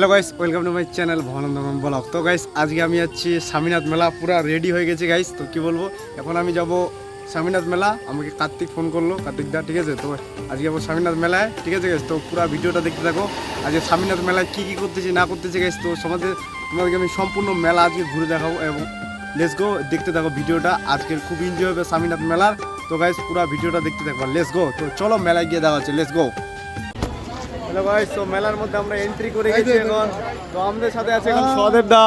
Hello guys welcome to my channel Bhabanandan vlog তো guys আজকে আমি যাচ্ছি স্বামীনাথ মেলা, পুরো রেডি হয়ে গেছে গাইস তো কি বলব? এখন আমি যাব স্বামীনাথ মেলা, আমাকে কার্তিক ফোন করল, কার্তিক দা, ঠিক আছে? তো আজকে যাব স্বামীনাথ মেলায়, ঠিক আছে গাইস তো পুরো ভিডিওটা দেখতে থাকো। আজকে স্বামীনাথ মেলায় কী কী করতেছি, না করতেছি গাইস তো সমাজে তোমাদেরকে আমি সম্পূর্ণ মেলা আজকে ঘুরে দেখাবো এবং লেস গো দেখতে থাকো ভিডিওটা। আজকে খুব এনজয় হবে স্বামীনাথ মেলার। তো গাইস পুরো ভিডিওটা দেখতে থাকব। লেস গো তো চলো মেলায় গিয়ে দেওয়া হচ্ছে। লেস গো হ্যালো ভাই তো মেলার মধ্যে আমরা এন্ট্রি করে গেছি এখন। তো আমাদের সাথে আছে এখন সদেব দা।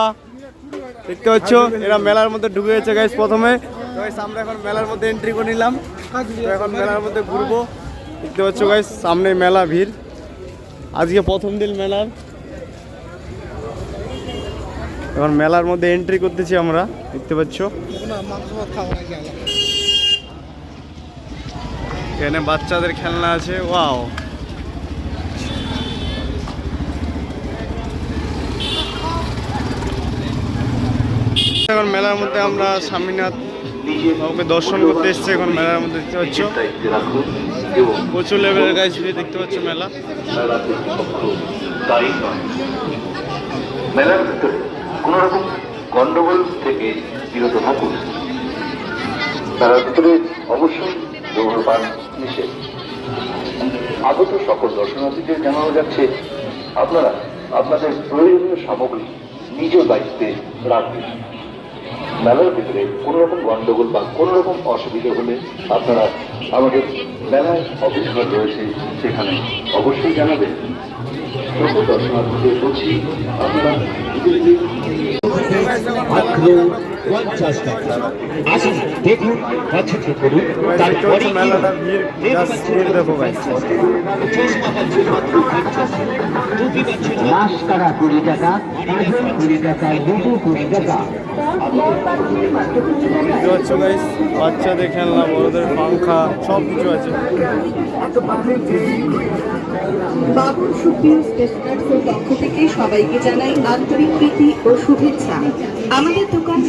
দেখতে পাচ্ছ এরা মেলার মধ্যে ঢুকে গেছে গাইস প্রথমে। তো আমরা এখন মেলার মধ্যে এন্ট্রি করে নিলাম। এখন মেলার মধ্যে ঘুরবো। দেখতে পাচ্ছ গাইস সামনে মেলা ভিড়। আজকে প্রথম দিন মেলার। এখন মেলার মধ্যে এন্ট্রি করতেছি আমরা দেখতে পাচ্ছ। এখানে বাচ্চাদের খেলনা আছে ওয়াও এখন মেলার মধ্যে আমরা স্বামীনাথ বাবুকে দর্শন করতে এসেছি, এখন মেলার মধ্যে দেখতে পাচ্ছ। প্রচুর লেভেলের গাছ দেখতে পাচ্ছ মেলা। মেলার ভিতরে কোনো রকম গন্ডগোল থেকে বিরত থাকুন। মেলার ভিতরে অবশ্যই ধূমপান নিষেধ। আগত সকল দর্শনার্থীদের জানানো যাচ্ছে, আপনারা আপনাদের প্রয়োজনীয় সামগ্রী নিজ দায়িত্বে রাখবেন। মেলার ভিতরে কোনো রকম গন্ডগোল বা কোনো রকম অসুবিধা হলে আপনারা আমাদের মেলায় অফিস ঘর রয়েছে সেখানে অবশ্যই জানাবেন। সকল বলছি আপনারা মাত্র পঞ্চাশ টাকা। আসুন দেখুন পছন্দ করুন তারপরে ভিড় লাশ কাটা কুড়ি টাকা একজন কুড়ি টাকা দুটো কুড়ি টাকা। বাচ্চাদের খেলনা বড়দের পাংখা সব কিছু আছে সুপ্রিয় স্টেশনার্সের পক্ষ থেকে সবাইকে জানাই আন্তরিক প্রীতি ও শুভেচ্ছা। আমাদের দোকান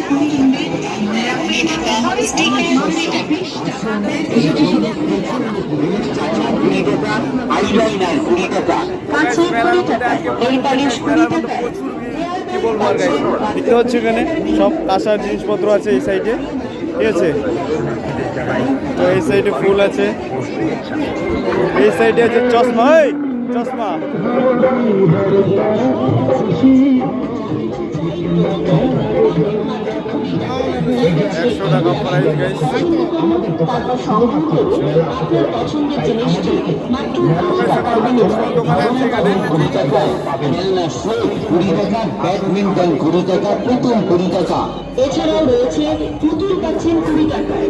পাচ্ছ এখানে সব জিনিসপত্র আছে এই সাইডে। ঠিক আছে? তো এই সাইডে ফুল আছে। এই সাইডে আছে চশমা ওই চশমা। ব্যাডমিন্টন কুড়ি টাকা পুতুল কুড়ি টাকা এছাড়াও রয়েছে পুতুল পাচ্ছেন কুড়ি টাকায়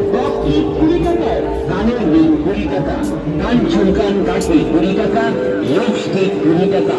কুড়ি টাকায় কানের বিল কুড়ি টাকা কান ঝুলকান কাঠি কুড়ি টাকা লিপস্টিক কুড়ি টাকা।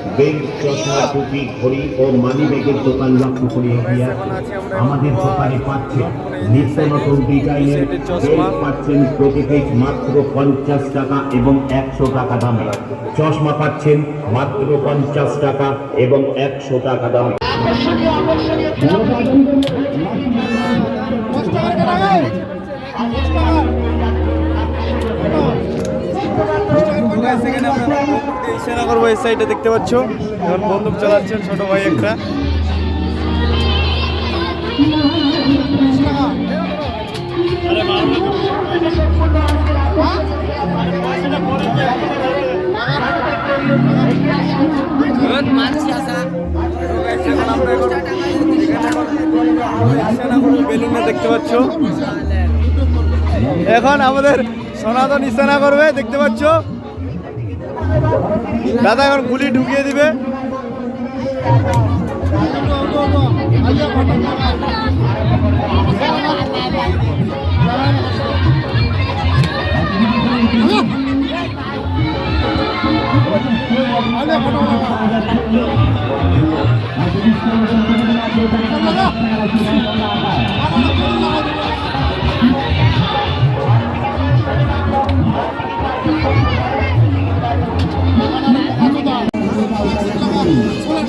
বেগ চশমা টুপি ঘড়ি ও মানি ব্যাগের দোকান লক্ষ্য করে এগিয়ে। আমাদের দোকানে পাচ্ছেন নিত্য নতুন ডিজাইনের বেল্ট পাচ্ছেন প্রতি পিস মাত্র পঞ্চাশ টাকা এবং একশো টাকা দামে। চশমা পাচ্ছেন মাত্র পঞ্চাশ টাকা এবং একশো টাকা দামে। সেখানে আমরা ইশারা করব এই সাইডে দেখতে পাচ্ছ। এখন বন্দুক চালাচ্ছেন ছোট ভাই একটা। দেখতে পাচ্ছ। এখন আমাদের সনাতন ইশারা করবে দেখতে পাচ্ছ। দাদা এখন গুলি ঢুকিয়ে দিবে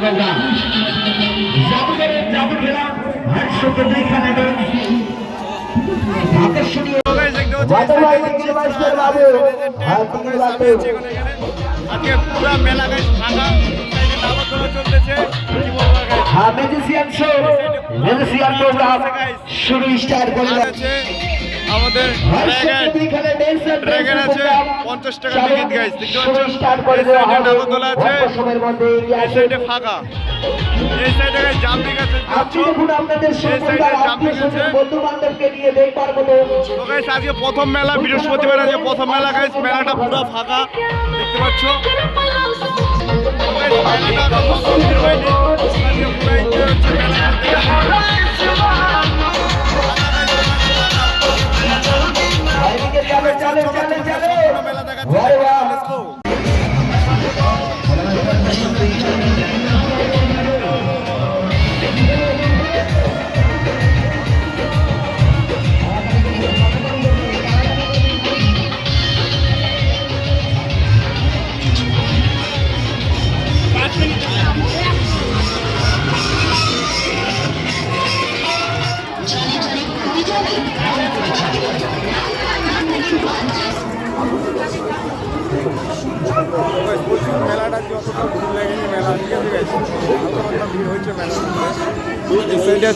টিকিট guys, বাটো আমি আছি এখন এখানে। আজকে পুরা মেলা গাছ? হ্যাঁ ম্যাজিসিয়ান শো। ম্যাজিসিয়ান প্রোগ্রাম শুরু স্টার্ট করলাম আমাদের ড্রাগন আছে। পঞ্চাশ টাকা টিকিট গাইস দেখতে পাচ্ছ এই সাইডে নাগরদোলা আছে। এই সাইডে ফাঁকা। এই সাইডে জাম্পিং আছে এই সাইডে জাম্পিং আছে। তো আজকে প্রথম মেলা বৃহস্পতিবার আজকে প্রথম মেলা গাইস মেলাটা পুরো ফাঁকা। দেখতে পাচ্ছ? মেলাটা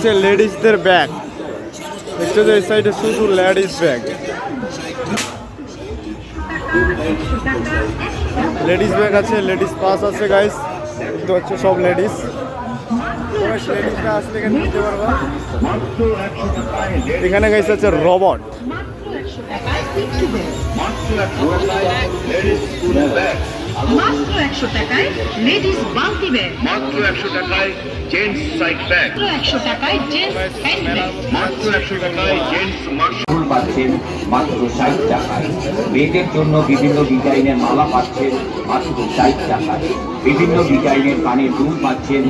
সাইডে লেডিসদের ব্যাগ। দেখছ যে এই সাইডে শুধু লেডিস ব্যাগ। লেডিস ব্যাগ আছে, লেডিস পাস আছে গাইস দেখতে পাচ্ছ সব লেডিস। এখানে গাইস আছে রবট। মাত্র একশো টাকায় লেডিস বালতি ব্যাগ। মাত্র একশো টাকায় জেন্টস সাইড ব্যাগ। মাত্র একশো টাকায় জেন্টস হ্যান্ড ব্যাগ। মাত্র একশো টাকায় জেন্টস মার্শ পাচ্ছেন মাত্র ষাট টাকায়। মেয়েদের জন্য বিভিন্ন ডিজাইনের মালা পাচ্ছেন মাত্র ষাট টাকায়। বিভিন্ন ডিজাইনের কানের দুল পাচ্ছেন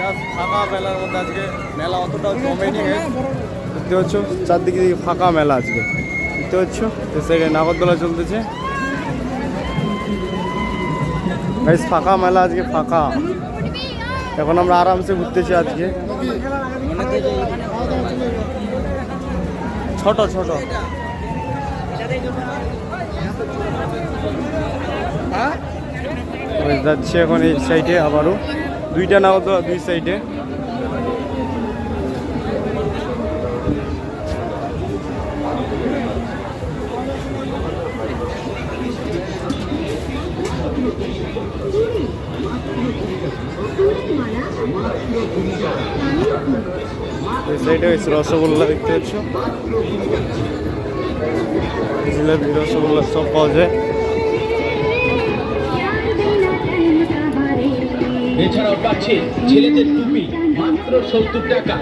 জাস্ট ফাঁকা মেলার মধ্যে আজকে মেলা অতটাও guys। দেখতে পাচ্ছ, চারদিকে দিকে ফাঁকা মেলা আজকে। দেখতে পাচ্ছ সাইডে নাগরদোলা চলতেছে। গাইস ফাঁকা মেলা আজকে, ফাঁকা। এখন আমরা আরামসে ঘুরতেছি আজকে। ছোট ছোট। ওই যাচ্ছি এখন এই সাইডে আবারও। দুইটা নাগরদোলা, দুই সাইডে সাইডে হয়েছে রসগোল্লা দেখতে পাচ্ছ? জিলাপি রসগোল্লা সব পাওয়া যায়। এছাড়াও পাচ্ছে ছেলেদের টুপি মাত্র সত্তর টাকা।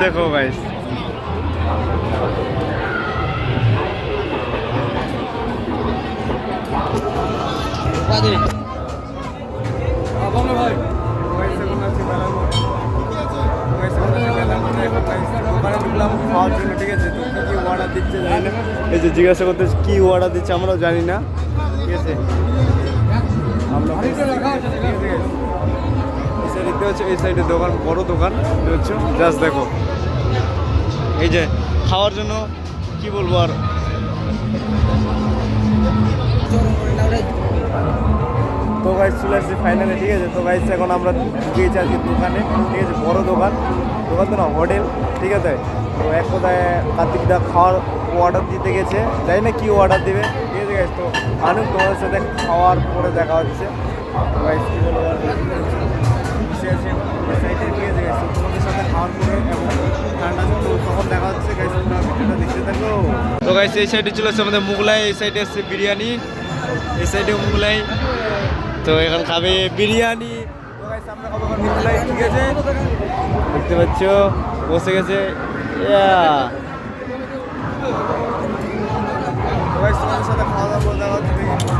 জানি না এই যে জিজ্ঞাসা করতে কি অর্ডার দিচ্ছে আমরাও জানি না। ঠিক আছে। আমরা দেখতে হচ্ছে, এই সাইডে দোকান, বড় দোকান হচ্ছে জাস্ট দেখো। এই যে, খাওয়ার জন্য কি বলব আর? তো গাইজ চলে আসছি ফাইনালে ঠিক আছে? তো গাইজ এখন আমরা ঢুকিয়েছি আজকে দোকানে, ঠিক আছে? বড় দোকান দোকান তো না, হোটেল, ঠিক আছে? তো এক কোথায় কথায় কার্তিকদা খাওয়ার অর্ডার দিতে গেছে। জানি না কি অর্ডার দেবে, ঠিক আছে গাইজ তো আনুক তোমাদের সাথে খাওয়ার পরে দেখা হচ্ছে। তো গাইজ কী বলব এই সাইডে ঠিক আছে তোমাদের সাথে খাওয়ার পরে এবং ঠান্ডা তো তখন দেখা হচ্ছে গাইজ তোমরা ভিডিওটা দেখতে থাকো। তো গাইজ এই সাইডে চলে আসছে আমাদের মুগলাই এই সাইডে আসছে বিরিয়ানি। এই সাইডে মুগলাই তো এখন খাবে বিরিয়ানি। তো guys, আমরা খাব এখন মুগলাই ঠিক আছে দেখতে পাচ্ছ বসে গেছে। Yeah. তো তোমাদের সাথে খাওয়া দাওয়া দেখা হচ্ছে।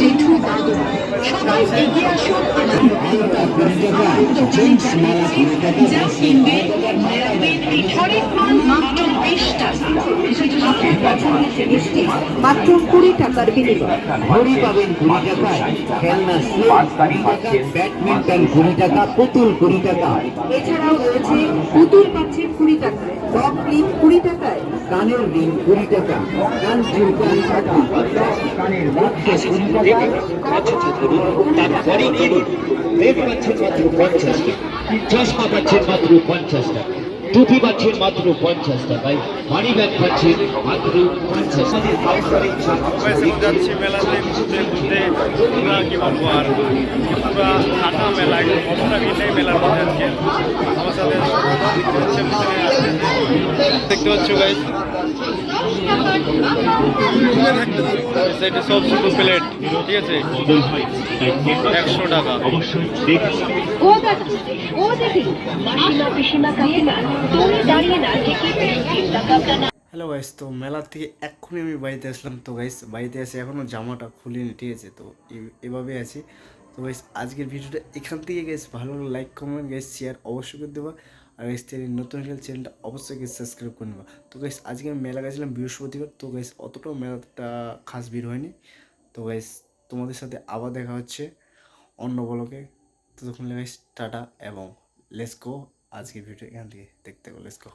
ব্যাডমিন্টন কুড়ি টাকা, পুতুল কুড়ি টাকা। এছাড়াও রয়েছে পুতুল পাচ্ছেন কুড়ি টাকায় ডগ ক্লিপ কুড়ি টাকায়, কানের রিং কুড়ি টাকা কানের কুড়ি টাকা। পছন্দ করুন তারপরে কিনুন বেড পাচ্ছেন মাত্র পঞ্চাশ চশমা পাচ্ছেন মাত্র পঞ্চাশ টাকা টুপি পাচ্ছেন মাত্র পঞ্চাশ টাকায় মানি ব্যাগ পাচ্ছেন মাত্র পঞ্চাশ যাচ্ছি মেলাতে ঘুরতে ঘুরতে আর পুরা মেলা একদম কতটা ভিড় মেলার আমার সাথে দেখতে সাইডে সব শুধু প্লেট ঠিক আছে? একশো টাকা। না হ্যালো গাইস তো মেলা থেকে এক্ষুনি আমি বাড়িতে আসলাম। তো গাইস বাড়িতে এসে এখনও জামাটা খুলিনি ঠিক আছে? তো এ- এভাবে আছি। তো গাইস আজকের ভিডিওটা এখান থেকে গাইস ভালো লাইক কমেন্ট গাইস শেয়ার অবশ্যই করে দেবা। আর গাইস চ্যানেল নতুন হলে চ্যানেলটা অবশ্যই গিয়ে সাবস্ক্রাইব করে নেবা। তো গাইস আজকে আমি মেলা গেছিলাম বৃহস্পতিবার, তো গাইস অতটাও মেলাটা খাস ভিড় হয়নি। তো গাইস তোমাদের সাথে আবার দেখা হচ্ছে অন্য বলকে তো তখন গাইস টাটা এবং লেসকো আজকে ভিডিও এখান থেকে দেখতে গো লেটস গো